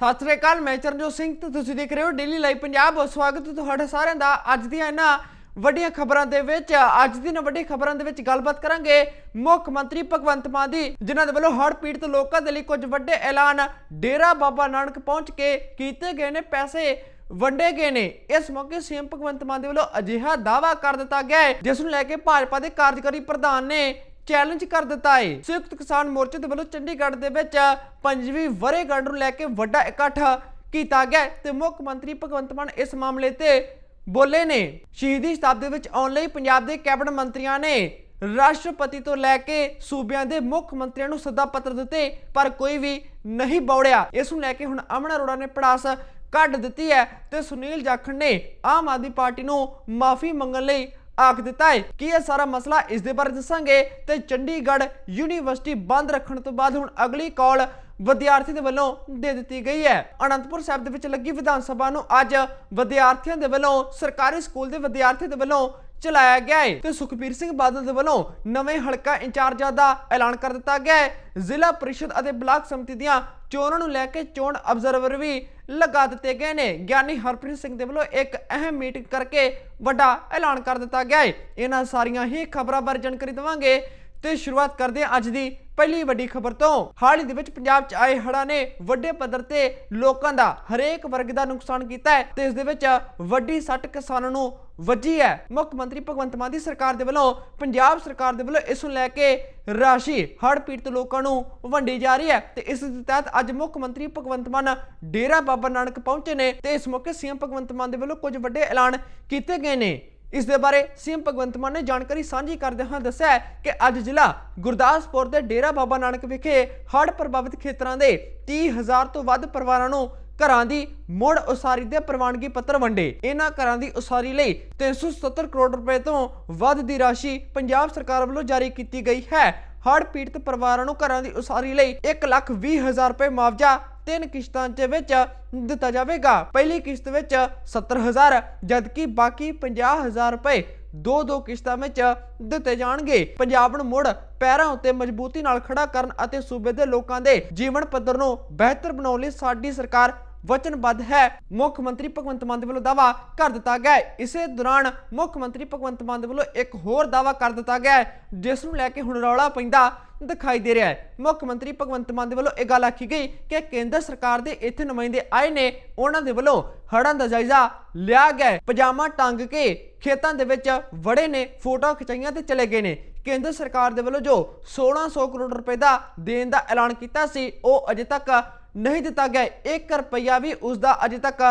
ਸਤਿ ਸ੍ਰੀ ਅਕਾਲ, ਮੈਂ ਚਰਨਜੋਤ ਸਿੰਘ ਤੇ ਤੁਸੀਂ ਦੇਖ ਰਹੇ ਹੋ ਡੇਲੀ ਲਾਈਵ ਪੰਜਾਬ ਸਵਾਗਤ ਤੁਹਾਡਾ ਸਾਰਿਆਂ ਦਾ ਅੱਜ ਦੀਆਂ ਇਹਨਾਂ ਵੱਡੀਆਂ ਖਬਰਾਂ ਦੇ ਵਿੱਚ। ਅੱਜ ਦੀ ਦੀਆਂ ਵੱਡੀ ਖਬਰਾਂ ਦੇ ਵਿੱਚ ਗੱਲਬਾਤ ਕਰਾਂਗੇ ਮੁੱਖ ਮੰਤਰੀ ਭਗਵੰਤ ਮਾਨ ਦੀ, ਜਿਨ੍ਹਾਂ ਦੇ ਵੱਲੋਂ ਹੜ੍ਹ ਪੀੜਤ ਲੋਕਾਂ ਦੇ ਲਈ ਕੁਝ ਵੱਡੇ ਐਲਾਨ ਡੇਰਾ ਬਾਬਾ ਨਾਨਕ ਪਹੁੰਚ ਕੇ ਕੀਤੇ ਗਏ ਨੇ, ਪੈਸੇ ਵੰਡੇ ਗਏ ਨੇ। ਇਸ ਮੌਕੇ ਸੀਐਮ ਭਗਵੰਤ ਮਾਨ ਦੇ ਵੱਲੋਂ ਅਜਿਹਾ ਦਾਅਵਾ ਕਰ ਦਿੱਤਾ ਗਿਆ ਹੈ, ਜਿਸ ਨੂੰ ਲੈ ਕੇ ਭਾਜਪਾ ਦੇ ਕਾਰਜਕਾਰੀ ਪ੍ਰਧਾਨ ਨੇ ਚੈਲੰਜ ਕਰ ਦਿੱਤਾ ਹੈ ਸੰਯੁਕਤ ਕਿਸਾਨ ਮੋਰਚੇ ਦੇ ਵੱਲੋਂ ਚੰਡੀਗੜ੍ਹ ਦੇ ਵਿੱਚ ਪੰਜਵੀਂ ਵਰੇਗੰਢ ਨੂੰ ਲੈ ਕੇ ਵੱਡਾ ਇਕੱਠ ਕੀਤਾ ਗਿਆ ਤੇ ਮੁੱਖ ਮੰਤਰੀ ਭਗਵੰਤ ਮਾਨ ਇਸ ਮਾਮਲੇ ਤੇ ਬੋਲੇ ਨੇ। ਸ਼ਹੀਦੀ ਸ਼ਤਾਬਦੀ ਵਿੱਚ ਆਉਣ ਲਈ ਪੰਜਾਬ ਦੇ ਕੈਬਨਿਟ ਮੰਤਰੀਆਂ ਨੇ ਰਾਸ਼ਟਰਪਤੀ ਤੋਂ ਲੈ ਕੇ ਸੂਬਿਆਂ ਦੇ ਮੁੱਖ ਮੰਤਰੀਆਂ ਨੂੰ ਸੱਦਾ ਪੱਤਰ ਦਿੱਤੇ, ਪਰ ਕੋਈ ਵੀ ਨਹੀਂ ਬੌੜਿਆ। ਇਸ ਨੂੰ ਲੈ ਕੇ ਹੁਣ ਅਮਨ ਅਰੋੜਾ ਨੇ ਪੜਾਸ ਕੱਢ ਦਿੱਤੀ ਹੈ ਤੇ ਸੁਨੀਲ ਜਾਖੜ ਨੇ ਆਮ ਆਦਮੀ ਪਾਰਟੀ ਨੂੰ ਮਾਫੀ ਮੰਗਣ ਲਈ ਆਖ ਦਿੱਤਾ ਹੈ ਕਿ ਇਹ ਸਾਰਾ ਮਸਲਾ ਇਸ ਦੇ ਬਾਰੇ ਦੱਸਾਂਗੇ ਤੇ ਚੰਡੀਗੜ੍ਹ ਯੂਨੀਵਰਸਿਟੀ ਬੰਦ ਰੱਖਣ ਤੋਂ ਬਾਅਦ ਹੁਣ ਅਗਲੀ ਕਾਲ ਵਿਦਿਆਰਥੀ ਦੇ ਵੱਲੋਂ ਦੇ ਦਿੱਤੀ ਗਈ ਹੈ। ਅਨੰਦਪੁਰ ਸਾਹਿਬ ਦੇ ਵਿੱਚ ਲੱਗੀ ਵਿਧਾਨ ਸਭਾ ਨੂੰ ਅੱਜ ਵਿਦਿਆਰਥੀਆਂ ਦੇ ਵੱਲੋਂ ਸਰਕਾਰੀ ਸਕੂਲ ਦੇ ਵਿਦਿਆਰਥੀਆਂ ਦੇ ਵੱਲੋਂ ਚਲਾਇਆ ਗਿਆ ਹੈ ਤੇ ਸੁਖਬੀਰ ਸਿੰਘ ਬਾਦਲ ਦੇ ਵੱਲੋਂ ਨਵੇਂ ਹਲਕਾ ਇੰਚਾਰਜਾਂ ਦਾ ਐਲਾਨ ਕਰ ਦਿੱਤਾ ਗਿਆ ਹੈ ਜ਼ਿਲ੍ਹਾ ਪਰਿਸ਼ਦ ਅਤੇ ਬਲਾਕ ਸਮਿਤੀ ਦੀਆਂ ਚੋਣਾਂ ਨੂੰ ਲੈ ਕੇ ਚੋਣ ਅਬਜ਼ਰਵਰ ਵੀ ਲਗਾ ਦਿੱਤੇ ਗਏ ਨੇ। ਗਿਆਨੀ ਹਰਪ੍ਰੀਤ ਸਿੰਘ ਦੇ ਵੱਲੋਂ ਇੱਕ ਅਹਿਮ ਮੀਟਿੰਗ ਕਰਕੇ ਵੱਡਾ ਐਲਾਨ ਕਰ ਦਿੱਤਾ ਗਿਆ ਹੈ ਇਹਨਾਂ ਸਾਰੀਆਂ ਹੀ ਖਬਰਾਂ ਬਾਰੇ ਜਾਣਕਾਰੀ ਦੇਵਾਂਗੇ। ਤੇ ਸ਼ੁਰੂਆਤ ਕਰਦੇ ਹਾਂ ਅੱਜ ਦੀ ਪਹਿਲੀ ਵੱਡੀ ਖਬਰ ਤੋਂ, ਹਾਲ ਹੀ ਦੇ ਵਿੱਚ ਪੰਜਾਬ 'ਚ ਆਏ ਹੜ੍ਹਾਂ ਨੇ ਵੱਡੇ ਪੱਧਰ ਤੇ ਲੋਕਾਂ ਦਾ ਹਰੇਕ ਵਰਗ ਦਾ ਨੁਕਸਾਨ ਕੀਤਾ ਹੈ ਤੇ ਇਸ ਦੇ ਵਿੱਚ ਵੱਡੀ ਸੱਟ ਕਿਸਾਨਾਂ ਨੂੰ ਵੱਜੀ ਹੈ। ਮੁੱਖ ਮੰਤਰੀ ਭਗਵੰਤ ਮਾਨ ਦੀ ਸਰਕਾਰ ਦੇ ਵੱਲੋਂ, ਪੰਜਾਬ ਸਰਕਾਰ ਦੇ ਵੱਲੋਂ ਇਸ ਨੂੰ ਲੈ ਕੇ ਰਾਸ਼ੀ ਹੜ੍ਹ ਪੀੜਤ ਲੋਕਾਂ ਨੂੰ ਵੰਡੀ ਜਾ ਰਹੀ ਹੈ ਤੇ ਇਸ ਦੇ ਤਹਿਤ ਅੱਜ ਮੁੱਖ ਮੰਤਰੀ ਭਗਵੰਤ ਮਾਨ ਡੇਰਾ ਬਾਬਾ ਨਾਨਕ ਪਹੁੰਚੇ ਨੇ ਤੇ ਇਸ ਮੌਕੇ ਸੀਐਮ ਭਗਵੰਤ ਮਾਨ ਦੇ ਵੱਲੋਂ ਕੁਝ ਵੱਡੇ ਐਲਾਨ ਕੀਤੇ ਗਏ ਨੇ। ਇਸ ਦੇ ਬਾਰੇ ਸੀਐਮ ਭਗਵੰਤ ਮਾਨ ਨੇ ਜਾਣਕਾਰੀ ਸਾਂਝੀ ਕਰਦੇ ਹੋਏ ਦੱਸਿਆ ਕਿ ਅੱਜ ਜ਼ਿਲ੍ਹਾ ਗੁਰਦਾਸਪੁਰ ਦੇ ਡੇਰਾ ਬਾਬਾ ਨਾਨਕ ਵਿਖੇ ਹੜ੍ਹ ਪ੍ਰਭਾਵਿਤ ਖੇਤਰਾਂ ਦੇ 30000 ਤੋਂ ਵੱਧ ਪਰਿਵਾਰਾਂ ਨੂੰ ਘਰਾਂ ਦੀ ਮੁੜ ਉਸਾਰੀ ਦੇ ਪ੍ਰਵਾਨਗੀ ਪੱਤਰ ਵੰਡੇ। ਇਹਨਾਂ ਘਰਾਂ ਦੀ ਉਸਾਰੀ ਲਈ 377 ਕਰੋੜ ਰੁਪਏ ਤੋਂ ਵੱਧ ਦੀ ਰਾਸ਼ੀ ਪੰਜਾਬ ਸਰਕਾਰ ਵੱਲੋਂ ਜਾਰੀ ਕੀਤੀ ਗਈ ਹੈ। ਹੜ੍ਹ ਪੀੜਤ ਪਰਿਵਾਰਾਂ ਨੂੰ ਘਰਾਂ ਦੀ ਉਸਾਰੀ ਲਈ 120000 ਰੁਪਏ ਮੁਆਵਜ਼ਾ ਤਿੰਨ ਕਿਸ਼ਤਾਂ ਦੇ ਵਿੱਚ ਦਿੱਤਾ ਜਾਵੇਗਾ। ਪਹਿਲੀ ਕਿਸ਼ਤ ਵਿੱਚ 70000 ਜਦਕਿ ਬਾਕੀ 50000 ਰੁਪਏ ਦੋ ਦੋ ਕਿਸ਼ਤਾਂ ਵਿੱਚ ਦਿੱਤੇ ਜਾਣਗੇ। ਪੰਜਾਬ ਨੂੰ ਮੁੜ ਪੈਰਾਂ ਉੱਤੇ ਮਜ਼ਬੂਤੀ ਨਾਲ ਖੜਾ ਕਰਨ ਅਤੇ ਸੂਬੇ ਦੇ ਲੋਕਾਂ ਦੇ ਜੀਵਨ ਪੱਧਰ ਨੂੰ ਬਿਹਤਰ ਬਣਾਉਣ ਲਈ ਸਾਡੀ ਸਰਕਾਰ ਵਚਨਬੱਧ ਹੈ। ਮੁੱਖ ਮੰਤਰੀ ਭਗਵੰਤ ਮਾਨ ਦੇ ਵੱਲੋਂ ਦਾਵਾ ਕਰ ਦਿੱਤਾ ਗਿਆ ਇਸੇ ਦੌਰਾਨ ਮੁੱਖ ਮੰਤਰੀ ਭਗਵੰਤ ਮਾਨ ਦੇ ਵੱਲੋਂ ਇੱਕ ਹੋਰ ਦਾਵਾ ਕਰ ਦਿੱਤਾ ਗਿਆ ਜਿਸ ਨੂੰ ਲੈ ਕੇ ਹੁਣ ਰੌਲਾ ਪੈਂਦਾ ਦਿਖਾਈ ਦੇ ਰਿਹਾ ਹੈ। ਮੁੱਖ ਮੰਤਰੀ ਭਗਵੰਤ ਮਾਨ ਦੇ ਵੱਲੋਂ ਇਹ ਗੱਲ ਆਖੀ ਗਈ ਕਿ ਕੇਂਦਰ ਸਰਕਾਰ ਦੇ ਇੱਥੇ ਨੁਮਾਇੰਦੇ ਆਏ ਨੇ, ਉਹਨਾਂ ਦੇ ਵੱਲੋਂ ਹੜ੍ਹਾਂ ਦਾ ਜਾਇਜ਼ਾ ਲਿਆ ਗਿਆ ਪਜਾਮਾ ਟੰਗ ਕੇ ਖੇਤਾਂ ਦੇ ਵਿੱਚ ਵੜੇ ਨੇ ਫੋਟੋ ਖਿਚਾਈਆਂ ਤੇ ਚਲੇ ਗਏ ਨੇ। ਕੇਂਦਰ ਸਰਕਾਰ ਦੇ ਵੱਲੋਂ ਜੋ 1600 ਕਰੋੜ ਰੁਪਏ ਦਾ ਦੇਣ ਦਾ ਐਲਾਨ ਕੀਤਾ ਸੀ, ਉਹ ਅਜੇ ਤੱਕ ਨਹੀਂ ਦਿੱਤਾ ਗਿਆ। 1 ਰੁਪਈਆ ਵੀ ਉਸ ਦਾ ਅਜੇ ਤੱਕ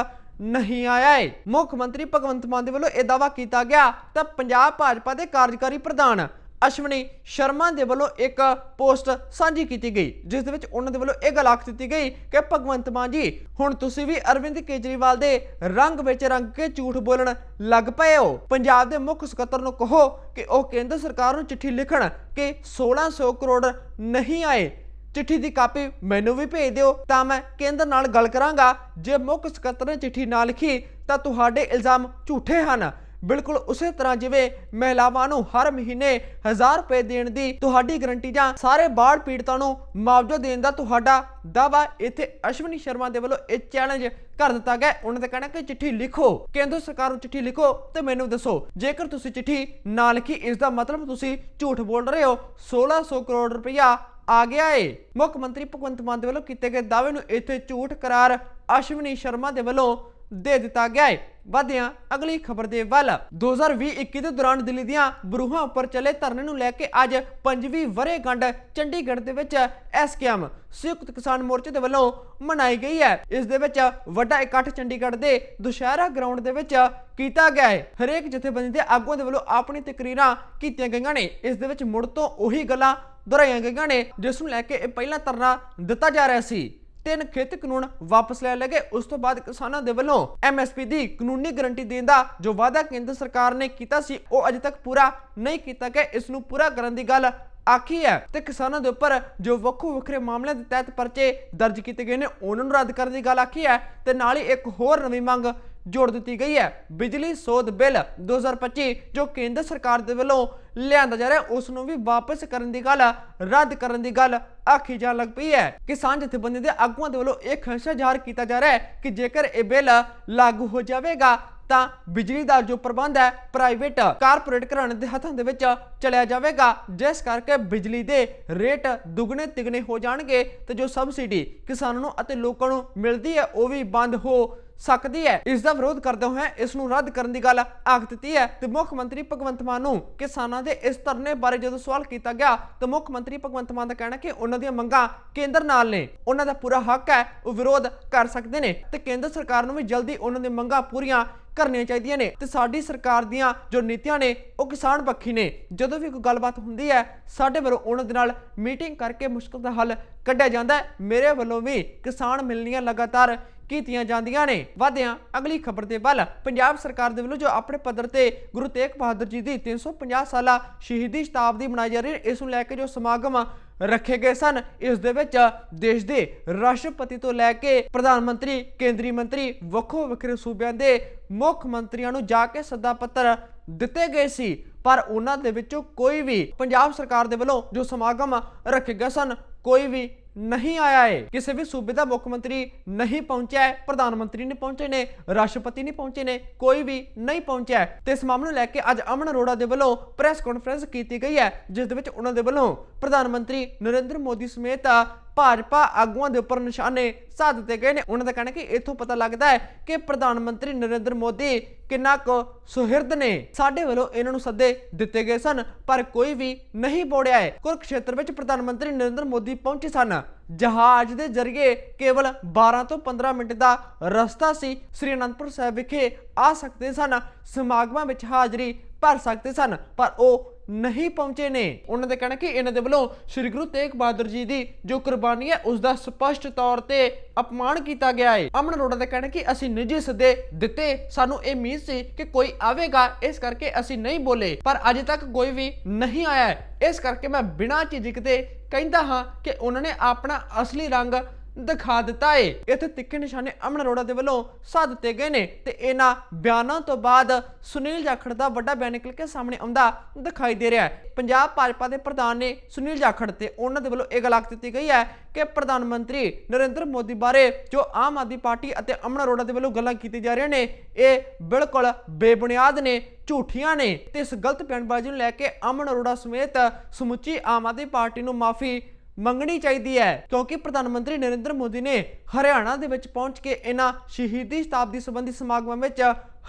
ਨਹੀਂ ਆਇਆ ਹੈ ਮੁੱਖ ਮੰਤਰੀ ਭਗਵੰਤ ਮਾਨ ਦੇ ਵੱਲੋਂ ਇਹ ਦਾਵਾ ਕੀਤਾ ਗਿਆ ਤਾਂ ਪੰਜਾਬ ਭਾਜਪਾ ਦੇ ਕਾਰਜਕਾਰੀ ਪ੍ਰਧਾਨ ਅਸ਼ਵਨੀ ਸ਼ਰਮਾ ਦੇ ਵੱਲੋਂ ਇੱਕ ਪੋਸਟ ਸਾਂਝੀ ਕੀਤੀ ਗਈ, ਜਿਸ ਦੇ ਵਿੱਚ ਉਹਨਾਂ ਦੇ ਵੱਲੋਂ ਇਹ ਗੱਲ ਆਖ ਦਿੱਤੀ ਗਈ ਕਿ ਭਗਵੰਤ ਮਾਨ ਜੀ, ਹੁਣ ਤੁਸੀਂ ਵੀ ਅਰਵਿੰਦ ਕੇਜਰੀਵਾਲ ਦੇ ਰੰਗ ਵਿੱਚ ਰੰਗ ਕੇ ਝੂਠ ਬੋਲਣ ਲੱਗ ਪਏ ਹੋ। ਪੰਜਾਬ ਦੇ ਮੁੱਖ ਸਕੱਤਰ ਨੂੰ ਕਹੋ ਕਿ ਉਹ ਕੇਂਦਰ ਸਰਕਾਰ ਨੂੰ ਚਿੱਠੀ ਲਿਖਣ ਕਿ 1600 ਕਰੋੜ ਨਹੀਂ ਆਏ। ਚਿੱਠੀ ਦੀ ਕਾਪੀ ਮੈਨੂੰ ਵੀ ਭੇਜ ਦਿਓ, ਤਾਂ ਮੈਂ ਕੇਂਦਰ ਨਾਲ ਗੱਲ ਕਰਾਂਗਾ। ਜੇ ਮੁੱਖ ਸਕੱਤਰ ਨੇ ਚਿੱਠੀ ਨਾ ਲਿਖੀ, ਤਾਂ ਤੁਹਾਡੇ ਇਲਜ਼ਾਮ ਝੂਠੇ ਹਨ। ਬਿਲਕੁਲ ਉਸੇ ਤਰ੍ਹਾਂ ਜਿਵੇਂ ਮਹਿਲਾਵਾਂ ਨੂੰ ਹਰ ਮਹੀਨੇ 1000 ਰੁਪਏ ਦੇਣ ਦੀ ਤੁਹਾਡੀ ਗਰੰਟੀ ਜਾਂ ਸਾਰੇ ਬਾੜ ਪੀੜਤਾਂ ਨੂੰ ਮੁਆਵਜ਼ਾ ਦੇਣ ਦਾ ਤੁਹਾਡਾ ਦਾਵਾ ਇੱਥੇ ਅਸ਼ਵਨੀ ਸ਼ਰਮਾ ਦੇ ਵੱਲੋਂ ਇਹ ਚੈਲੰਜ ਕਰ ਦਿੱਤਾ ਗਿਆ। ਉਹਨਾਂ ਦਾ ਕਹਿਣਾ ਕਿ ਚਿੱਠੀ ਲਿਖੋ, ਕੇਂਦਰ ਸਰਕਾਰ ਨੂੰ ਚਿੱਠੀ ਲਿਖੋ ਤੇ ਮੈਨੂੰ ਦੱਸੋ, ਜੇਕਰ ਤੁਸੀਂ ਚਿੱਠੀ ਨਾ ਲਿਖੀ ਇਸ ਦਾ ਮਤਲਬ ਤੁਸੀਂ ਝੂਠ ਬੋਲ ਰਹੇ ਹੋ। 1600 ਕਰੋੜ ਰੁਪਇਆ ਆ ਗਿਆ ਏ। ਮੁੱਖ ਮੰਤਰੀ ਭਗਵੰਤ ਮਾਨ ਦੇ ਵੱਲੋਂ ਕੀਤੇ ਗਏ ਦਾਅਵੇ ਨੂੰ ਇੱਥੇ ਝੂਠ ਕਰਾਰ ਅਸ਼ਵਨੀ ਸ਼ਰਮਾ ਦੇ ਵੱਲੋਂ ਦੇ ਦਿੱਤਾ ਗਿਆ ਹੈ। ਵਧਿਆਂ ਅਗਲੀ ਖਬਰ ਦੇ ਵੱਲ 2020-21 ਦੇ ਦੌਰਾਨ ਦਿੱਲੀ ਦੀਆਂ ਬਰੂਹਾਂ ਉੱਪਰ ਚੱਲੇ ਧਰਨੇ ਨੂੰ ਲੈ ਕੇ ਅੱਜ ਪੰਜਵੀਂ ਵਰੇਗੰਢ ਚੰਡੀਗੜ੍ਹ ਦੇ ਵਿੱਚ ਐਸਕੇਐਮ ਸੰਯੁਕਤ ਕਿਸਾਨ ਮੋਰਚੇ ਦੇ ਵੱਲੋਂ ਮਨਾਈ ਗਈ ਹੈ। ਇਸ ਦੇ ਵਿੱਚ ਵੱਡਾ ਇਕੱਠ ਚੰਡੀਗੜ੍ਹ ਦੇ ਦੁਸ਼ਹਿਰਾ ਗਰਾਊਂਡ ਦੇ ਵਿੱਚ ਕੀਤਾ ਗਿਆ ਹੈ। ਹਰੇਕ ਜਥੇਬੰਦੀ ਦੇ ਆਗੂਆਂ ਦੇ ਵੱਲੋਂ ਆਪਣੀ ਤਕਰੀਰਾਂ ਕੀਤੀਆਂ ਗਈਆਂ ਨੇ। ਇਸ ਦੇ ਵਿੱਚ ਮੁੜ ਤੋਂ ਉਹੀ ਗੱਲਾਂ ਦੁਹਰਾਈਆਂ ਗਈਆਂ ਨੇ, ਜਿਸ ਨੂੰ ਲੈ ਕੇ ਇਹ ਪਹਿਲਾ ਧਰਨਾ ਦਿੱਤਾ ਜਾ ਰਿਹਾ ਸੀ। ਤਿੰਨ ਖੇਤੀ ਕਾਨੂੰਨ ਵਾਪਸ ਲੈ ਲਏ ਗਏ। ਉਸ ਤੋਂ ਬਾਅਦ ਕਿਸਾਨਾਂ ਦੇ ਵੱਲੋਂ ਐਮਐਸਪੀ ਦੀ ਕਾਨੂੰਨੀ ਗਰੰਟੀ ਦੇਣ ਦਾ ਜੋ ਵਾਅਦਾ ਕੇਂਦਰ ਸਰਕਾਰ ਨੇ ਕੀਤਾ ਸੀ, ਉਹ ਅਜੇ ਤੱਕ ਪੂਰਾ ਨਹੀਂ ਕੀਤਾ ਗਿਆ। ਇਸ ਨੂੰ ਪੂਰਾ ਕਰਨ ਦੀ ਗੱਲ ਆਖੀ ਹੈ ਤੇ ਕਿਸਾਨਾਂ ਦੇ ਉੱਪਰ ਜੋ ਵੱਖੋ ਵੱਖਰੇ ਮਾਮਲਿਆਂ ਦੇ ਤਹਿਤ ਪਰਚੇ ਦਰਜ ਕੀਤੇ ਗਏ ਨੇ, ਉਹਨਾਂ ਨੂੰ ਰੱਦ ਕਰਨ ਦੀ ਗੱਲ ਆਖੀ ਹੈ ਤੇ ਨਾਲ ਹੀ ਇੱਕ ਹੋਰ ਨਵੀਂ ਮੰਗ ਜੋੜ ਦਿੱਤੀ ਗਈ ਹੈ। ਬਿਜਲੀ ਸੋਧ ਬਿੱਲ 2025 ਜੋ ਕੇਂਦਰ ਸਰਕਾਰ ਦੇ ਵੱਲੋਂ ਲਿਆਂਦਾ ਜਾ ਰਿਹਾ, ਉਸ ਨੂੰ ਵੀ ਵਾਪਸ ਕਰਨ ਦੀ ਗੱਲ, ਰੱਦ ਕਰਨ ਦੀ ਗੱਲ ਆਖੀ ਜਾਣ ਲੱਗ ਪਈ ਹੈ। ਕਿਸਾਨ ਜਥੇਬੰਦੀ ਦੇ ਆਗੂਆਂ ਦੇ ਵੱਲੋਂ ਇਹ ਖਸ਼ਾ ਜ਼ਾਹਰ ਕੀਤਾ ਜਾ ਰਿਹਾ ਹੈ ਕਿ ਜੇਕਰ ਇਹ ਬਿੱਲ ਲਾਗੂ ਹੋ ਜਾਵੇਗਾ ਤਾਂ ਬਿਜਲੀ ਦਾ ਜੋ ਪ੍ਰਬੰਧ ਹੈ ਪ੍ਰਾਈਵੇਟ ਕਾਰਪੋਰੇਟ ਘਰਾਣੇ ਦੇ ਹੱਥਾਂ ਦੇ ਵਿੱਚ ਚਲਿਆ ਜਾਵੇਗਾ, ਜਿਸ ਕਰਕੇ ਬਿਜਲੀ ਦੇ ਰੇਟ ਦੁੱਗਣੇ ਤਿਗਣੇ ਹੋ ਜਾਣਗੇ ਤੇ ਜੋ ਸਬਸਿਡੀ ਕਿਸਾਨਾਂ ਨੂੰ ਅਤੇ ਲੋਕਾਂ ਨੂੰ ਮਿਲਦੀ ਹੈ, ਉਹ ਵੀ ਬੰਦ ਹੋ ਸਕਦੀ ਹੈ। ਇਸ ਦਾ ਵਿਰੋਧ ਕਰਦੇ ਹੋਏ ਇਸ ਨੂੰ ਰੱਦ ਕਰਨ ਦੀ ਗੱਲ ਆਖ ਦਿੱਤੀ ਹੈ। ਤੇ ਮੁੱਖ ਮੰਤਰੀ ਭਗਵੰਤ ਮਾਨ ਨੂੰ ਕਿਸਾਨਾਂ ਦੇ ਇਸ ਧਰਨੇ ਬਾਰੇ ਜਦੋਂ ਸਵਾਲ ਕੀਤਾ ਗਿਆ, ਤਾਂ ਮੁੱਖ ਮੰਤਰੀ ਭਗਵੰਤ ਮਾਨ ਦਾ ਕਹਿਣਾ ਕਿ ਉਹਨਾਂ ਦੀਆਂ ਮੰਗਾਂ ਕੇਂਦਰ ਨਾਲ ਨੇ। ਉਹਨਾਂ ਦਾ ਪੂਰਾ ਹੱਕ ਹੈ, ਉਹ ਵਿਰੋਧ ਕਰ ਸਕਦੇ ਨੇ। ਤੇ ਕੇਂਦਰ ਸਰਕਾਰ ਨੂੰ ਵੀ ਜਲਦੀ ਉਹਨਾਂ ਦੀਆਂ ਮੰਗਾਂ ਪੂਰੀਆਂ ਕਰਨੀਆਂ ਚਾਹੀਦੀਆਂ ਨੇ। ਤੇ ਸਾਡੀ ਸਰਕਾਰ ਦੀਆਂ ਜੋ ਨੀਤੀਆਂ ਨੇ, ਉਹ ਕਿਸਾਨ ਪੱਖੀ ਨੇ। ਜਦੋਂ ਵੀ ਕੋਈ ਗੱਲਬਾਤ ਹੁੰਦੀ ਹੈ, ਸਾਡੇ ਵੱਲੋਂ ਉਹਨਾਂ ਦੇ ਨਾਲ ਮੀਟਿੰਗ ਕਰਕੇ ਮੁਸ਼ਕਲ ਦਾ ਹੱਲ ਕੱਢਿਆ ਜਾਂਦਾ ਹੈ। ਮੇਰੇ ਵੱਲੋਂ ਵੀ ਕਿਸਾਨ ਮਿਲਣੀਆਂ ਲਗਾਤਾਰ ਕੀਤੀਆਂ ਜਾਂਦੀਆਂ ਨੇ। ਵਧਿਆਂ, ਅਗਲੀ ਖਬਰ ਦੇ ਵੱਲ ਪੰਜਾਬ ਸਰਕਾਰ ਦੇ ਵੱਲੋਂ ਜੋ ਆਪਣੇ ਪੱਧਰ ਤੇ ਗੁਰੂ ਤੇਗ ਬਹਾਦਰ ਜੀ ਦੀ 350 ਸਾਲਾ ਸ਼ਹੀਦੀ ਸ਼ਤਾਬਦੀ ਮਨਾਈ ਜਾ ਰਹੀ ਹੈ, ਇਸ ਨੂੰ ਲੈ ਕੇ ਜੋ ਸਮਾਗਮ ਰੱਖੇ ਗਏ ਸਨ, ਇਸ ਦੇ ਵਿੱਚ ਦੇਸ਼ ਦੇ ਰਾਸ਼ਟਰਪਤੀ ਤੋਂ ਲੈ ਕੇ ਪ੍ਰਧਾਨ ਮੰਤਰੀ, ਕੇਂਦਰੀ ਮੰਤਰੀ, ਵੱਖੋ ਵੱਖਰੇ ਸੂਬਿਆਂ ਦੇ ਮੁੱਖ ਮੰਤਰੀਆਂ ਨੂੰ ਜਾ ਕੇ ਸੱਦਾ ਪੱਤਰ ਦਿੱਤੇ ਗਏ ਸੀ। ਪਰ ਉਹਨਾਂ ਦੇ ਵਿੱਚੋਂ ਕੋਈ ਵੀ ਪੰਜਾਬ ਸਰਕਾਰ ਦੇ ਵੱਲੋਂ ਜੋ ਸਮਾਗਮ ਰੱਖੇ ਗਏ ਸਨ, ਕੋਈ ਵੀ ਨਹੀਂ ਆਇਆ ਹੈ ਕਿਸੇ ਵੀ ਸੂਬੇ ਦਾ ਮੁੱਖ ਮੰਤਰੀ ਨਹੀਂ ਪਹੁੰਚਿਆ ਹੈ ਪ੍ਰਧਾਨ ਮੰਤਰੀ ਨਹੀਂ ਪਹੁੰਚੇ ਨੇ, ਰਾਸ਼ਟਰਪਤੀ ਨਹੀਂ ਪਹੁੰਚੇ ਨੇ, ਕੋਈ ਵੀ ਨਹੀਂ ਪਹੁੰਚਿਆ ਤੇ ਇਸ ਮਾਮਲੇ ਨੂੰ ਲੈ ਕੇ ਅੱਜ ਅਮਨ ਅਰੋੜਾ ਦੇ ਵੱਲੋਂ ਪ੍ਰੈਸ ਕਾਨਫਰੰਸ ਕੀਤੀ ਗਈ ਹੈ ਜਿਸ ਦੇ ਵਿੱਚ ਉਹਨਾਂ ਦੇ ਵੱਲੋਂ ਪ੍ਰਧਾਨ ਮੰਤਰੀ ਨਰਿੰਦਰ ਮੋਦੀ ਸਮੇਤ ਭਾਜਪਾ ਆਗੂਆਂ ਦੇ ਉੱਪਰ ਨਿਸ਼ਾਨੇ ਸਾਧ ਦਿੱਤੇ ਗਏ ਨੇ। ਉਹਨਾਂ ਦਾ ਕਹਿਣਾ ਕਿ ਇੱਥੋਂ ਪਤਾ ਲੱਗਦਾ ਹੈ ਕਿ ਪ੍ਰਧਾਨ ਮੰਤਰੀ ਨਰਿੰਦਰ ਮੋਦੀ ਕਿੰਨਾ ਕੁ ਸੁਹਿਰਦ ਨੇ। ਸਾਡੇ ਵੱਲੋਂ ਇਹਨਾਂ ਨੂੰ ਸੱਦੇ ਦਿੱਤੇ ਗਏ ਸਨ, ਪਰ ਕੋਈ ਵੀ ਨਹੀਂ ਬੋੜਿਆ ਹੈ। ਕੁਰਕਸ਼ੇਤਰ ਵਿੱਚ ਪ੍ਰਧਾਨ ਮੰਤਰੀ ਨਰਿੰਦਰ ਮੋਦੀ ਪਹੁੰਚੇ ਸਨ। ਜਹਾਜ਼ ਦੇ ਜ਼ਰੀਏ ਕੇਵਲ 12 ਤੋਂ 15 ਮਿੰਟ ਦਾ ਰਸਤਾ ਸੀ। ਸ੍ਰੀ ਅਨੰਦਪੁਰ ਸਾਹਿਬ ਵਿਖੇ ਆ ਸਕਦੇ ਸਨ। ਸਮਾਗਮਾਂ ਵਿੱਚ ਹਾਜ਼ਰੀ ਭਰ ਸਕਦੇ ਸਨ, ਪਰ ਉਹ ਨਹੀਂ ਪਹੁੰਚੇ ਨੇ। ਉਹਨਾਂ ਦਾ ਕਹਿਣਾ ਕਿ ਇਹਨਾਂ ਦੇ ਵੱਲੋਂ ਸ੍ਰੀ ਗੁਰੂ ਤੇਗ ਬਹਾਦਰ ਜੀ ਦੀ ਜੋ ਕੁਰਬਾਨੀ ਹੈ, ਉਸ ਦਾ ਸਪਸ਼ਟ ਤੌਰ ਤੇ ਅਪਮਾਨ ਕੀਤਾ ਗਿਆ ਹੈ। ਅਮਨ ਅਰੋੜਾ ਦਾ ਕਹਿਣਾ ਕਿ ਅਸੀਂ ਨਿੱਜੀ ਸੱਦੇ ਦਿੱਤੇ। ਸਾਨੂੰ ਇਹ ਉਮੀਦ ਸੀ ਕਿ ਕੋਈ ਆਵੇਗਾ। ਇਸ ਕਰਕੇ ਅਸੀਂ ਨਹੀਂ ਬੋਲੇ। ਪਰ ਅਜੇ ਤੱਕ ਕੋਈ ਵੀ ਨਹੀਂ ਆਇਆ ਇਸ ਕਰਕੇ ਮੈਂ ਬਿਨਾਂ ਝਿਜਕ ਦੇ ਕਹਿੰਦਾ ਹਾਂ ਕਿ ਉਹਨਾਂ ਨੇ ਆਪਣਾ ਅਸਲੀ ਰੰਗ ਦਿਖਾ ਦਿੱਤਾ ਏ। ਇੱਥੇ ਤਿੱਖੇ ਨਿਸ਼ਾਨੇ ਅਮਨ ਅਰੋੜਾ ਦੇ ਵੱਲੋਂ ਸਾਧ ਦਿੱਤੇ ਗਏ ਨੇ ਤੇ ਇਹਨਾਂ ਬਿਆਨਾਂ ਤੋਂ ਬਾਅਦ ਸੁਨੀਲ ਜਾਖੜ ਦਾ ਵੱਡਾ ਬਿਆਨ ਨਿਕਲ ਕੇ ਸਾਹਮਣੇ ਆਉਂਦਾ ਦਿਖਾਈ ਦੇ ਰਿਹਾ ਹੈ। ਪੰਜਾਬ ਭਾਜਪਾ ਦੇ ਪ੍ਰਧਾਨ ਨੇ ਸੁਨੀਲ ਜਾਖੜ ਤੇ ਉਹਨਾਂ ਦੇ ਵੱਲੋਂ ਇਹ ਗੱਲ ਆਖ ਦਿੱਤੀ ਗਈ ਹੈ ਕਿ ਪ੍ਰਧਾਨ ਮੰਤਰੀ ਨਰਿੰਦਰ ਮੋਦੀ ਬਾਰੇ ਜੋ ਆਮ ਆਦਮੀ ਪਾਰਟੀ ਅਤੇ ਅਮਨ ਅਰੋੜਾ ਦੇ ਵੱਲੋਂ ਗੱਲਾਂ ਕੀਤੀ ਜਾ ਰਹੀਆਂ ਨੇ, ਇਹ ਬਿਲਕੁਲ ਬੇਬੁਨਿਆਦ ਨੇ, ਝੂਠੀਆਂ ਨੇ ਤੇ ਇਸ ਗਲਤ ਬਿਆਨਬਾਜ਼ੀ ਨੂੰ ਲੈ ਕੇ ਅਮਨ ਅਰੋੜਾ ਸਮੇਤ ਸਮੁੱਚੀ ਆਮ ਆਦਮੀ ਪਾਰਟੀ ਨੂੰ ਮਾਫੀ ਮੰਗਣੀ ਚਾਹੀਦੀ ਹੈ, ਕਿਉਂਕਿ ਪ੍ਰਧਾਨ ਮੰਤਰੀ ਨਰਿੰਦਰ ਮੋਦੀ ਨੇ ਹਰਿਆਣਾ ਦੇ ਵਿੱਚ ਪਹੁੰਚ ਕੇ ਇਹਨਾਂ ਸ਼ਹੀਦੀ ਸ਼ਤਾਬਦੀ ਸੰਬੰਧੀ ਸਮਾਗਮਾਂ ਵਿੱਚ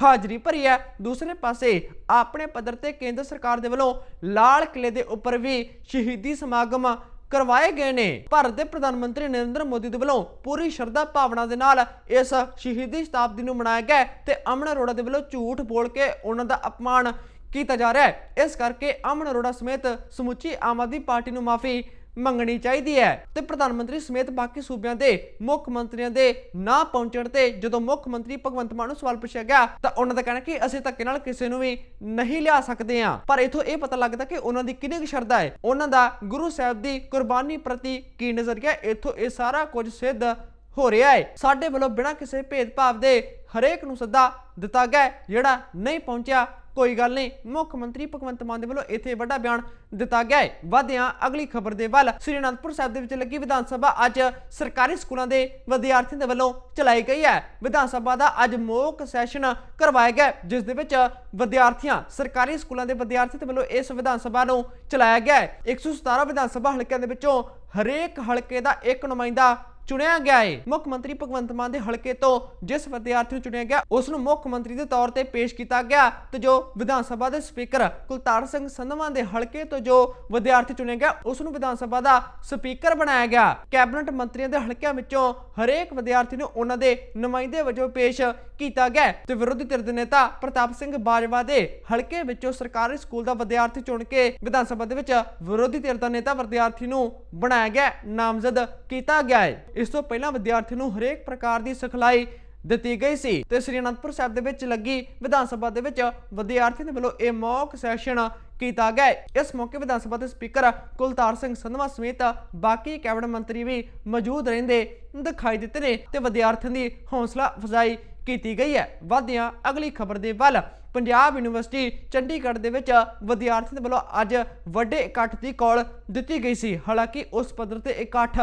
ਹਾਜ਼ਰੀ ਭਰੀ ਹੈ। ਦੂਸਰੇ ਪਾਸੇ, ਆਪਣੇ ਪੱਧਰ ਤੇ ਕੇਂਦਰ ਸਰਕਾਰ ਦੇ ਵੱਲੋਂ ਲਾਲ ਕਿਲੇ ਦੇ ਉੱਪਰ ਵੀ ਸ਼ਹੀਦੀ ਸਮਾਗਮ ਕਰਵਾਏ ਗਏ ਨੇ। ਭਾਰਤ ਦੇ ਪ੍ਰਧਾਨ ਮੰਤਰੀ ਨਰਿੰਦਰ ਮੋਦੀ ਦੇ ਵੱਲੋਂ ਪੂਰੀ ਸ਼ਰਧਾ ਭਾਵਨਾ ਦੇ ਨਾਲ ਇਸ ਸ਼ਹੀਦੀ ਸ਼ਤਾਬਦੀ ਨੂੰ ਮਨਾਇਆ ਗਿਆ ਹੈ ਤੇ ਅਮਨ ਅਰੋੜਾ ਦੇ ਵੱਲੋਂ ਝੂਠ ਬੋਲ ਕੇ ਉਹਨਾਂ ਦਾ ਅਪਮਾਨ ਕੀਤਾ ਜਾ ਰਿਹਾ ਹੈ। ਇਸ ਕਰਕੇ ਅਮਨ ਅਰੋੜਾ ਸਮੇਤ ਸਮੁੱਚੀ ਆਮ ਆਦਮੀ ਪਾਰਟੀ ਨੂੰ ਮਾਫੀ ਮੰਗਣੀ ਚਾਹੀਦੀ ਹੈ। ਤੇ ਪ੍ਰਧਾਨ ਮੰਤਰੀ ਸਮੇਤ ਬਾਕੀ ਸੂਬਿਆਂ ਦੇ ਮੁੱਖ ਮੰਤਰੀਆਂ ਦੇ ਨਾ ਪਹੁੰਚਣ ਤੇ ਜਦੋਂ ਮੁੱਖ ਮੰਤਰੀ ਭਗਵੰਤ ਮਾਨ ਨੂੰ ਸਵਾਲ ਪੁੱਛਿਆ ਗਿਆ, ਤਾਂ ਉਹਨਾਂ ਦਾ ਕਹਿਣਾ ਕਿ ਅਸੀਂ ਧੱਕੇ ਨਾਲ ਕਿਸੇ ਨੂੰ ਵੀ ਨਹੀਂ ਲਿਆ ਸਕਦੇ ਹਾਂ। ਪਰ ਇਥੋਂ ਇਹ ਪਤਾ ਲੱਗਦਾ ਕਿ ਉਹਨਾਂ ਦੀ ਕਿੰਨੀ ਕੁ ਸ਼ਰਧਾ ਹੈ। ਉਹਨਾਂ ਦਾ ਗੁਰੂ ਸਾਹਿਬ ਦੀ ਕੁਰਬਾਨੀ ਪ੍ਰਤੀ ਕੀ ਨਜ਼ਰੀਆ ਹੈ ਇਥੋਂ ਇਹ ਸਾਰਾ ਕੁਝ ਸਿੱਧ ਹੋ ਰਿਹਾ ਹੈ। ਸਾਡੇ ਵੱਲੋਂ ਬਿਨਾਂ ਕਿਸੇ ਭੇਦਭਾਵ ਦੇ ਹਰੇਕ ਨੂੰ ਸੱਦਾ ਦਿੱਤਾ ਗਿਆ ਜਿਹੜਾ ਨਹੀਂ ਪਹੁੰਚਿਆ ਕੋਈ ਗੱਲ ਨਹੀਂ। ਮੁੱਖ ਮੰਤਰੀ ਭਗਵੰਤ ਮਾਨ ਦੇ ਵੱਲੋਂ ਇੱਥੇ ਵੱਡਾ ਬਿਆਨ ਦਿੱਤਾ ਗਿਆ ਹੈ। ਵਧਿਆਂ ਅਗਲੀ ਖਬਰ ਦੇ ਵੱਲ ਸ੍ਰੀ ਅਨੰਦਪੁਰ ਸਾਹਿਬ ਦੇ ਵਿੱਚ ਲੱਗੀ ਵਿਧਾਨ ਸਭਾ ਅੱਜ ਸਰਕਾਰੀ ਸਕੂਲਾਂ ਦੇ ਵਿਦਿਆਰਥੀਆਂ ਦੇ ਵੱਲੋਂ ਚਲਾਈ ਗਈ ਹੈ। ਵਿਧਾਨ ਸਭਾ ਦਾ ਅੱਜ ਮੋਕ ਸੈਸ਼ਨ ਕਰਵਾਇਆ ਗਿਆ ਜਿਸ ਦੇ ਵਿੱਚ ਵਿਦਿਆਰਥੀਆਂ, ਸਰਕਾਰੀ ਸਕੂਲਾਂ ਦੇ ਵਿਦਿਆਰਥੀਆਂ ਦੇ ਵੱਲੋਂ ਇਸ ਵਿਧਾਨ ਸਭਾ ਨੂੰ ਚਲਾਇਆ ਗਿਆ ਹੈ। 117 ਵਿਧਾਨ ਸਭਾ ਹਲਕਿਆਂ ਦੇ ਵਿੱਚੋਂ ਹਰੇਕ ਹਲਕੇ ਦਾ ਇੱਕ ਨੁਮਾਇੰਦਾ ਚੁਣਿਆ ਗਿਆ ਹੈ ਮੁੱਖ ਮੰਤਰੀ ਭਗਵੰਤ ਮਾਨ ਦੇ ਹਲਕੇ ਤੋਂ ਜਿਸ ਵਿਦਿਆਰਥੀ ਨੂੰ ਚੁਣਿਆ ਗਿਆ, ਉਸ ਨੂੰ ਮੁੱਖ ਮੰਤਰੀ ਦੇ ਤੌਰ ਤੇ ਪੇਸ਼ ਕੀਤਾ ਗਿਆ ਤੇ ਜੋ ਵਿਧਾਨ ਸਭਾ ਦੇ ਸਪੀਕਰ ਕੁਲਤਾਰ ਸਿੰਘ ਸੰਧਵਾਂ ਦੇ ਹਲਕੇ ਤੋਂ ਜੋ ਵਿਦਿਆਰਥੀ ਚੁਣਿਆ ਗਿਆ, ਉਸ ਨੂੰ ਵਿਧਾਨ ਸਭਾ ਦਾ ਸਪੀਕਰ ਬਣਾਇਆ ਗਿਆ। ਕੈਬਨਿਟ ਮੰਤਰੀਆਂ ਦੇ ਹਲਕਿਆਂ ਵਿੱਚੋਂ ਹਰੇਕ ਵਿਦਿਆਰਥੀ ਨੂੰ ਉਹਨਾਂ ਦੇ ਨੁਮਾਇੰਦੇ ਵਜੋਂ ਪੇਸ਼ ਕੀਤਾ ਗਿਆ ਤੇ ਵਿਰੋਧੀ ਧਿਰ ਦੇ ਨੇਤਾ ਪ੍ਰਤਾਪ ਸਿੰਘ ਬਾਜਵਾ ਦੇ ਹਲਕੇ ਵਿੱਚੋਂ ਸਰਕਾਰੀ ਸਕੂਲ ਦਾ ਵਿਦਿਆਰਥੀ ਚੁਣ ਕੇ ਵਿਧਾਨ ਸਭਾ ਦੇ ਵਿੱਚ ਵਿਰੋਧੀ ਧਿਰ ਦਾ ਨੇਤਾ ਵਿਦਿਆਰਥੀ ਨੂੰ ਬਣਾਇਆ ਗਿਆ ਨਾਮਜ਼ਦ ਕੀਤਾ ਗਿਆ ਹੈ। ਇਸ ਤੋਂ ਪਹਿਲਾਂ ਵਿਦਿਆਰਥੀ ਨੂੰ ਹਰੇਕ ਪ੍ਰਕਾਰ ਦੀ ਸਿਖਲਾਈ ਦਿੱਤੀ ਗਈ ਸੀ ਤੇ ਸ੍ਰੀ ਅਨੰਦਪੁਰ ਸਾਹਿਬ ਦੇ ਵਿੱਚ ਲੱਗੀ ਵਿਧਾਨ ਸਭਾ ਦੇ ਵਿੱਚ ਵਿਦਿਆਰਥੀਆਂ ਦੇ ਵੱਲੋਂ ਇਹ ਮੌਕ ਸੈਸ਼ਨ ਕੀਤਾ ਗਿਆ ਇਸ ਮੌਕੇ ਵਿਧਾਨ ਸਭਾ ਦੇ ਸਪੀਕਰ ਕੁਲਤਾਰ ਸਿੰਘ ਸੰਧਵਾ ਸਮੇਤ ਬਾਕੀ ਕੈਬਨਿਟ ਮੰਤਰੀ ਵੀ ਮੌਜੂਦ ਰਹਿੰਦੇ ਦਿਖਾਈ ਦਿੱਤੇ ਨੇ ਤੇ ਵਿਦਿਆਰਥੀਆਂ ਦੀ ਹੌਸਲਾ ਅਫਜ਼ਾਈ ਕੀਤੀ ਗਈ ਹੈ। ਵਧਿਆਂ, ਅਗਲੀ ਖਬਰ ਦੇ ਵੱਲ ਪੰਜਾਬ ਯੂਨੀਵਰਸਿਟੀ ਚੰਡੀਗੜ੍ਹ ਦੇ ਵਿੱਚ ਵਿਦਿਆਰਥੀਆਂ ਦੇ ਵੱਲੋਂ ਅੱਜ ਵੱਡੇ ਇਕੱਠ ਦੀ ਕਾਲ ਦਿੱਤੀ ਗਈ ਸੀ। ਹਾਲਾਂਕਿ ਉਸ ਪੱਧਰ ਤੇ ਇਕੱਠ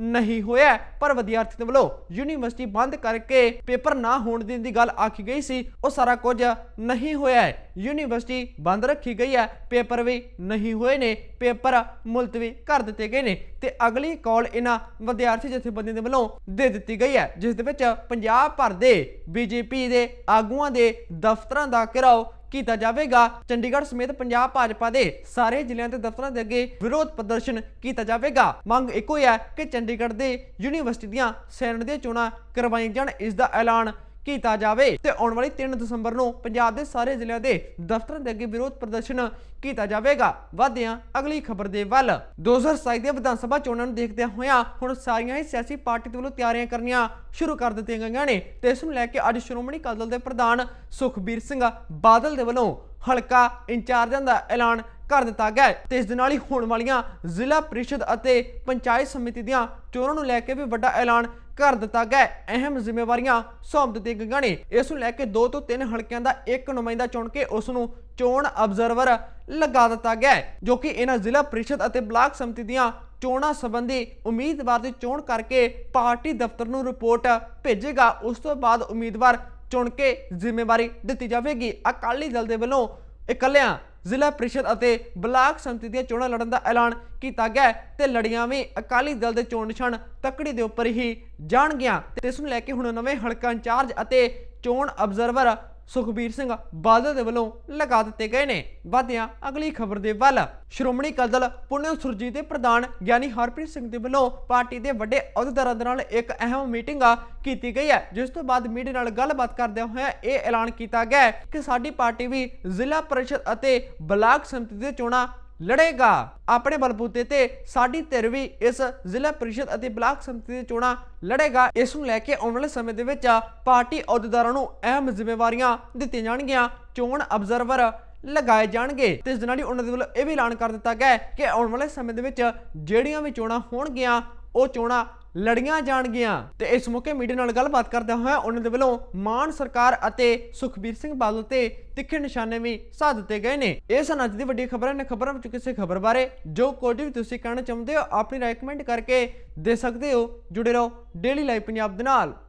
ਨਹੀਂ ਹੋਇਆ। ਪਰ ਵਿਦਿਆਰਥੀ ਦੇ ਵੱਲੋਂ ਯੂਨੀਵਰਸਿਟੀ ਬੰਦ ਕਰਕੇ ਪੇਪਰ ਨਾ ਹੋਣ ਦੇਣ ਦੀ ਗੱਲ ਆਖੀ ਗਈ ਸੀ। ਉਹ ਸਾਰਾ ਕੁਝ ਨਹੀਂ ਹੋਇਆ ਹੈ। ਯੂਨੀਵਰਸਿਟੀ ਬੰਦ ਰੱਖੀ ਗਈ ਹੈ। ਪੇਪਰ ਵੀ ਨਹੀਂ ਹੋਏ ਨੇ। ਪੇਪਰ ਮੁਲਤਵੀ ਕਰ ਦਿੱਤੇ ਗਏ ਨੇ ਤੇ ਅਗਲੀ ਕਾਲ ਇਹਨਾਂ ਵਿਦਿਆਰਥੀ ਜਥੇਬੰਦੀਆਂ ਦੇ ਵੱਲੋਂ ਦੇ ਦਿੱਤੀ ਗਈ ਹੈ, ਜਿਸ ਦੇ ਵਿੱਚ ਪੰਜਾਬ ਭਰ ਦੇ ਬੀਜੇਪੀ ਦੇ ਆਗੂਆਂ ਦੇ ਦਫ਼ਤਰਾਂ ਦਾ ਘਿਰਾਓ ਕੀਤਾ ਜਾਵੇਗਾ। ਚੰਡੀਗੜ੍ਹ ਸਮੇਤ ਪੰਜਾਬ ਭਾਜਪਾ ਦੇ ਸਾਰੇ ਜ਼ਿਲ੍ਹਿਆਂ ਦੇ ਦਫ਼ਤਰਾਂ ਦੇ ਅੱਗੇ ਵਿਰੋਧ ਪ੍ਰਦਰਸ਼ਨ ਕੀਤਾ ਜਾਵੇਗਾ। ਮੰਗ ਇੱਕੋ ਹੀ ਹੈ ਕਿ ਚੰਡੀਗੜ੍ਹ ਦੇ ਯੂਨੀਵਰਸਿਟੀ ਦੀਆਂ ਸੈਨੇਟ ਦੀਆਂ ਚੋਣਾਂ ਕਰਵਾਈਆਂ ਜਾਣ, ਇਸ ਦਾ ਐਲਾਨ ਕੀਤਾ ਜਾਵੇ ਤੇ ਆਉਣ ਵਾਲੀ 3 ਦਸੰਬਰ ਨੂੰ ਪੰਜਾਬ ਦੇ ਸਾਰੇ ਜ਼ਿਲ੍ਹਿਆਂ ਦੇ ਦਫ਼ਤਰਾਂ ਦੇ ਅੱਗੇ ਵਿਰੋਧ ਪ੍ਰਦਰਸ਼ਨ ਕੀਤਾ ਜਾਵੇਗਾ। ਵਧਿਆਂ ਅਗਲੀ ਖਬਰ ਦੇ ਵੱਲ। 2027 ਦੀਆਂ ਵਿਧਾਨ ਸਭਾ ਚੋਣਾਂ ਨੂੰ ਦੇਖਦਿਆਂ ਹੋਇਆਂ ਹੁਣ ਸਾਰੀਆਂ ਹੀ ਸਿਆਸੀ ਪਾਰਟੀ ਦੇ ਵੱਲੋਂ ਤਿਆਰੀਆਂ ਕਰਨੀਆਂ ਸ਼ੁਰੂ ਕਰ ਦਿੱਤੀਆਂ ਗਈਆਂ ਨੇ ਤੇ ਇਸ ਨੂੰ ਲੈ ਕੇ ਅੱਜ ਸ਼੍ਰੋਮਣੀ ਅਕਾਲੀ ਦਲ ਦੇ ਪ੍ਰਧਾਨ ਸੁਖਬੀਰ ਸਿੰਘ ਬਾਦਲ ਦੇ ਵੱਲੋਂ ਹਲਕਾ ਇੰਚਾਰਜਾਂ ਦਾ ਐਲਾਨ ਕਰ ਦਿੱਤਾ ਗਿਆ ਤੇ ਇਸ ਦੇ ਨਾਲ ਹੀ ਹੋਣ ਵਾਲੀਆਂ ਜ਼ਿਲ੍ਹਾ ਪ੍ਰੀਸ਼ਦ ਅਤੇ ਪੰਚਾਇਤ ਸਮਿਤੀ ਦੀਆਂ ਚੋਣਾਂ ਨੂੰ ਲੈ ਕੇ ਵੀ ਵੱਡਾ ਐਲਾਨ ਕਰ ਦਿੱਤਾ ਗਿਆ ਅਹਿਮ ਜ਼ਿੰਮੇਵਾਰੀਆਂ ਸੌਂਪ ਦਿੱਤੀਆਂ ਗਈਆਂ ਨੇ। ਇਸ ਨੂੰ ਲੈ ਕੇ 2 ਤੋਂ 3 ਹਲਕਿਆਂ ਦਾ ਇੱਕ ਨੁਮਾਇੰਦਾ ਚੁਣ ਕੇ ਉਸ ਨੂੰ ਚੋਣ ਅਬਜ਼ਰਵਰ ਲਗਾ ਦਿੱਤਾ ਗਿਆ ਜੋ ਕਿ ਇਹਨਾਂ ਜ਼ਿਲ੍ਹਾ ਪ੍ਰੀਸ਼ਦ ਅਤੇ ਬਲਾਕ ਸਮਿਤੀ ਦੀਆਂ ਚੋਣਾਂ ਸੰਬੰਧੀ ਉਮੀਦਵਾਰ ਦੀ ਚੋਣ ਕਰਕੇ ਪਾਰਟੀ ਦਫ਼ਤਰ ਨੂੰ ਰਿਪੋਰਟ ਭੇਜੇਗਾ। ਉਸ ਤੋਂ ਬਾਅਦ ਉਮੀਦਵਾਰ ਚੁਣ ਕੇ ਜ਼ਿੰਮੇਵਾਰੀ ਦਿੱਤੀ ਜਾਵੇਗੀ। ਅਕਾਲੀ ਦਲ ਦੇ ਵੱਲੋਂ ਇਕੱਲਿਆਂ ਜ਼ਿਲ੍ਹਾ ਪ੍ਰੀਸ਼ਦ ਅਤੇ ਬਲਾਕ ਸੰਮਤੀ ਦੀਆਂ ਚੋਣਾਂ ਲੜਨ ਦਾ ਐਲਾਨ ਕੀਤਾ ਗਿਆ ਹੈ ਤੇ ਲੜੀਆਂ ਵੀ ਅਕਾਲੀ ਦਲ ਦੇ ਚੋਣ ਨਿਸ਼ਾਨ ਤਕੜੀ ਦੇ ਉੱਪਰ ਹੀ ਜਾਣਗੀਆਂ। ਤੇ ਇਸ ਨੂੰ ਲੈ ਕੇ ਹੁਣ ਨਵੇਂ ਹਲਕਾ ਇੰਚਾਰਜ ਅਤੇ ਚੋਣ ਅਬਜ਼ਰਵਰ ਸੁਖਬੀਰ ਸਿੰਘ ਬਾਦਲ ਦੇ ਵੱਲੋਂ ਲਗਾ ਦਿੱਤੇ ਗਏ ਨੇ। ਵਧਿਆਂ ਅਗਲੀ ਖਬਰ ਦੇ ਵੱਲ, ਸ਼੍ਰੋਮਣੀ ਅਕਾਲੀ ਦਲ ਪੁਣਿਆ ਸੁਰਜੀਤ ਦੇ ਪ੍ਰਧਾਨ ਗਿਆਨੀ ਹਰਪ੍ਰੀਤ ਸਿੰਘ ਦੇ ਵੱਲੋਂ ਪਾਰਟੀ ਦੇ ਵੱਡੇ ਅਹੁਦੇਦਾਰਾਂ ਦੇ ਨਾਲ ਇੱਕ ਅਹਿਮ ਮੀਟਿੰਗ ਕੀਤੀ ਗਈ ਹੈ, ਜਿਸ ਤੋਂ ਬਾਅਦ ਮੀਡੀਆ ਨਾਲ ਗੱਲਬਾਤ ਕਰਦਿਆਂ ਹੋਇਆ ਇਹ ਐਲਾਨ ਕੀਤਾ ਗਿਆ ਹੈ ਕਿ ਸਾਡੀ ਪਾਰਟੀ ਵੀ ਜ਼ਿਲ੍ਹਾ ਪਰਿਸ਼ਦ ਅਤੇ ਬਲਾਕ ਸੰਮਤੀ ਦੇ ਚੋਣਾਂ ਲੜੇਗਾ। ਆਪਣੇ ਬਲਬੂਤੇ ਤੇ ਸਾਡੀ ਧਿਰ ਵੀ ਇਸ ਜ਼ਿਲ੍ਹਾ ਪ੍ਰੀਸ਼ਦ ਅਤੇ ਬਲਾਕ ਸੰਮਤੀ ਦੀ ਚੋਣਾਂ ਲੜੇਗਾ। ਇਸ ਨੂੰ ਲੈ ਕੇ ਆਉਣ ਵਾਲੇ ਸਮੇਂ ਦੇ ਵਿੱਚ ਪਾਰਟੀ ਅਹੁਦੇਦਾਰਾਂ ਨੂੰ ਅਹਿਮ ਜ਼ਿੰਮੇਵਾਰੀਆਂ ਦਿੱਤੀਆਂ ਜਾਣਗੀਆਂ। ਚੋਣ ਅਬਜ਼ਰਵਰ ਲਗਾਏ ਜਾਣਗੇ। ਤੇ ਇਸ ਦੇ ਨਾਲ ਹੀ ਉਹਨਾਂ ਦੇ ਵੱਲੋਂ ਇਹ ਵੀ ਐਲਾਨ ਕਰ ਦਿੱਤਾ ਗਿਆ ਕਿ ਆਉਣ ਵਾਲੇ ਸਮੇਂ ਦੇ ਵਿੱਚ ਜਿਹੜੀਆਂ ਵੀ ਚੋਣਾਂ ਹੋਣਗੀਆਂ, ਉਹ ਚੋਣਾਂ ਲੜੀਆਂ ਜਾਣਗੀਆਂ। ਤੇ ਇਸ ਮੌਕੇ ਮੀਡੀਆ ਨਾਲ ਗੱਲਬਾਤ ਕਰਦਿਆਂ ਹੋਇਆ ਉਹਨਾਂ ਦੇ ਵੱਲੋਂ ਮਾਨ ਸਰਕਾਰ ਅਤੇ ਸੁਖਬੀਰ ਸਿੰਘ ਬਾਦਲ ਤੇ ਤਿੱਖੇ ਨਿਸ਼ਾਨੇ ਵੀ ਸਾਧ ਦਿੱਤੇ ਗਏ ਨੇ। ਇਹ ਸਨ ਅੱਜ ਦੀ ਵੱਡੀ ਖਬਰਾਂ ਨੇ ਖਬਰਾਂ ਵਿੱਚ ਕਿਸੇ ਖਬਰ ਬਾਰੇ ਜੋ ਕੁਝ ਵੀ ਤੁਸੀਂ ਕਹਿਣਾ ਚਾਹੁੰਦੇ ਹੋ, ਆਪਣੀ ਰਾਏ ਕਮੈਂਟ ਕਰਕੇ ਦੇ ਸਕਦੇ ਹੋ। ਜੁੜੇ ਰਹੋ ਡੇਲੀ ਲਾਈਵ ਪੰਜਾਬ ਦੇ ਨਾਲ।